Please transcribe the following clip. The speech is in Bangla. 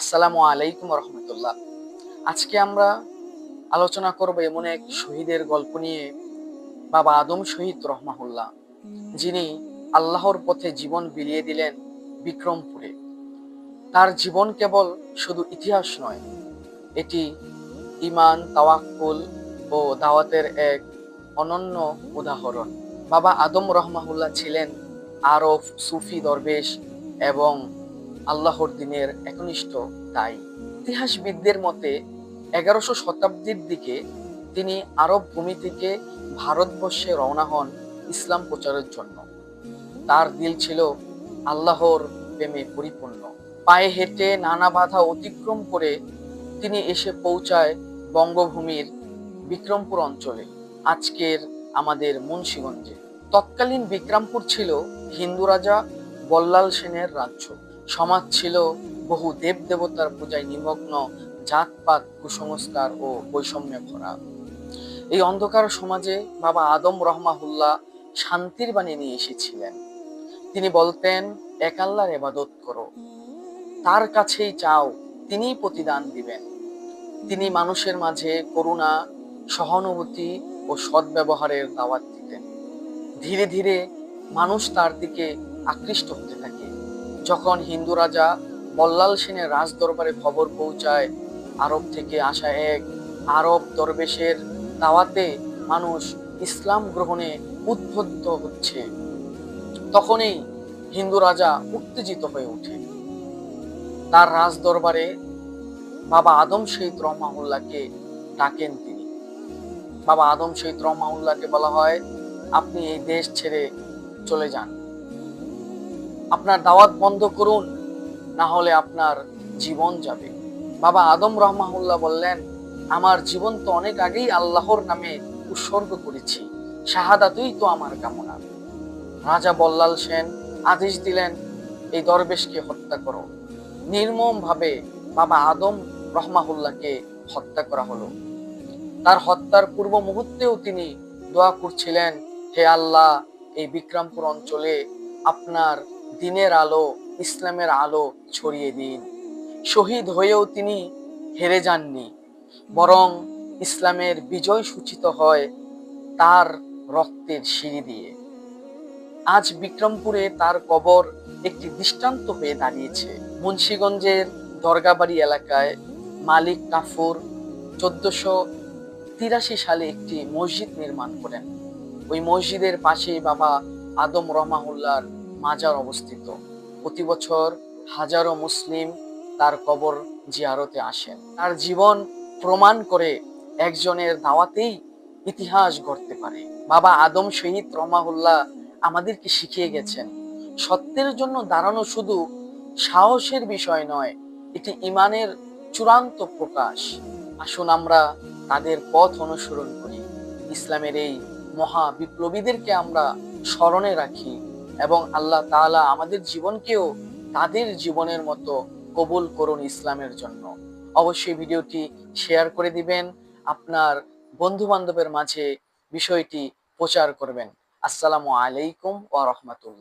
আসসালামু আলাইকুম রহমতুল্লাহ। আজকে আমরা আলোচনা করব এমন এক শহীদের গল্প নিয়ে, বাবা আদম শহীদ রহমাহুল্লাহ, যিনি আল্লাহর পথে জীবন বিলিয়ে দিলেন বিক্রমপুরে। তার জীবন কেবল শুধু ইতিহাস নয়, এটি ইমান তাওয়াক্কুল ও দাওয়াতের এক অনন্য উদাহরণ। বাবা আদম রহমাহুল্লাহ ছিলেন আরব সুফি দরবেশ এবং আল্লাহর দিনের একনিষ্ঠ তাই ইতিহাসবিদদের মতে, এগারোশো শতাব্দীর দিকে তিনি আরব ভূমি থেকে ভারতবর্ষে রওনা হন ইসলাম প্রচারের জন্য। তার দিল ছিল আল্লাহর প্রেমে পরিপূর্ণ। পায়ে হেঁটে নানা বাধা অতিক্রম করে তিনি এসে পৌঁছায় বঙ্গভূমির বিক্রমপুর অঞ্চলে, আজকের আমাদের মুন্সীগঞ্জে। তৎকালীন বিক্রমপুর ছিল হিন্দু রাজা বল্লাল সেনের রাজ্য। সমাজ ছিল বহু দেব দেবতার পূজায় নিমগ্ন, জাতপাত, কুসংস্কার ও বৈষম্যে ভরা। এই অন্ধকার সমাজে বাবা আদম রহমাহুল্লাহ শান্তির বাণী নিয়ে এসেছিলেন। তিনি বলতেন, এক আল্লাহর এবাদত করো। তার কাছেই চাও, তিনিই প্রতিদান দিবেন। তিনি মানুষের মাঝে করুণা, সহানুভূতি ও সদ্ব্যবহারের দাওয়াত দিতেন। ধীরে ধীরে মানুষ তার দিকে আকৃষ্ট হতে থাকে। যখন হিন্দু রাজা বল্লাল সেনের রাজ দরবারে খবর পৌঁছায়, আরব থেকে আসা এক আরব দরবেশের দাওয়াতে মানুষ ইসলাম গ্রহণে উদ্বুদ্ধ হচ্ছে। তখনই হিন্দু রাজা উত্তেজিত হয়ে ওঠে। তার রাজ দরবারে বাবা আদম শহীদ রহমাউল্লাহকে ডাকেন তিনি। বাবা আদম শহীদ রহমাউল্লাহকে বলা হয়, আপনি এই দেশ ছেড়ে চলে যান। আপনার দাওয়াত বন্ধ করুন, না হলে আপনার জীবন যাবে। বাবা আদম রহমাহুল্লাহ বললেন, আমার জীবন তো অনেক আগেই আল্লাহর নামে উৎসর্গ করেছি, শাহাদাতই তো আমার কামনা। রাজা বল্লাল সেন আদেশ দিলেন, এই দরবেশকে হত্যা করো। নির্মম ভাবে বাবা আদম রহমাহুল্লাহকে হত্যা করা হলো। তার হত্যার পূর্ব মুহূর্তেও তিনি দোয়া করছিলেন, হে আল্লাহ, এই বিক্রমপুর অঞ্চলে আপনার দিনের আলো, ইসলামের আলো ছড়িয়ে দিন। শহীদ হয়েও তিনি হেরে যাননি, বরং ইসলামের বিজয় সূচিত হয় তার রক্তের সিঁড়ি দিয়ে। আজ বিক্রমপুরে তার কবর একটি দৃষ্টান্ত হয়ে দাঁড়িয়েছে। মুন্সীগঞ্জের দরগাবাড়ি এলাকায় মালিক কাফুর চোদ্দশো তিরাশি সালে একটি মসজিদ নির্মাণ করেন। ওই মসজিদের পাশেই বাবা আদম রহমাহুল্লার মাজার অবস্থিত। প্রতি বছর হাজারো মুসলিম তার কবর জিয়ারতে আসেন। তার জীবন প্রমাণ করে একজনের দাওয়াতেই ইতিহাস গড়তে পারে। বাবা আদম শহীদ রহমাহুল্লাহ আমাদেরকে শিখিয়ে গেছেন, সত্যের জন্য দাঁড়ানো শুধু সাহসের বিষয় নয়, এটি ইমানের চূড়ান্ত প্রকাশ। আসুন আমরা তাদের পথ অনুসরণ করি। ইসলামের এই মহা বিপ্লবীদেরকে আমরা স্মরণে রাখি। এবং আল্লাহ তালা আমাদের জীবনকেও তাদের জীবনের মতো কবুল করুন ইসলামের জন্য। অবশ্যই ভিডিওটি শেয়ার করে দিবেন, আপনার বন্ধু বান্ধবের মাঝে বিষয়টি প্রচার করবেন। আসসালামু আলাইকুম ওয়া রাহমাতুল্লাহ।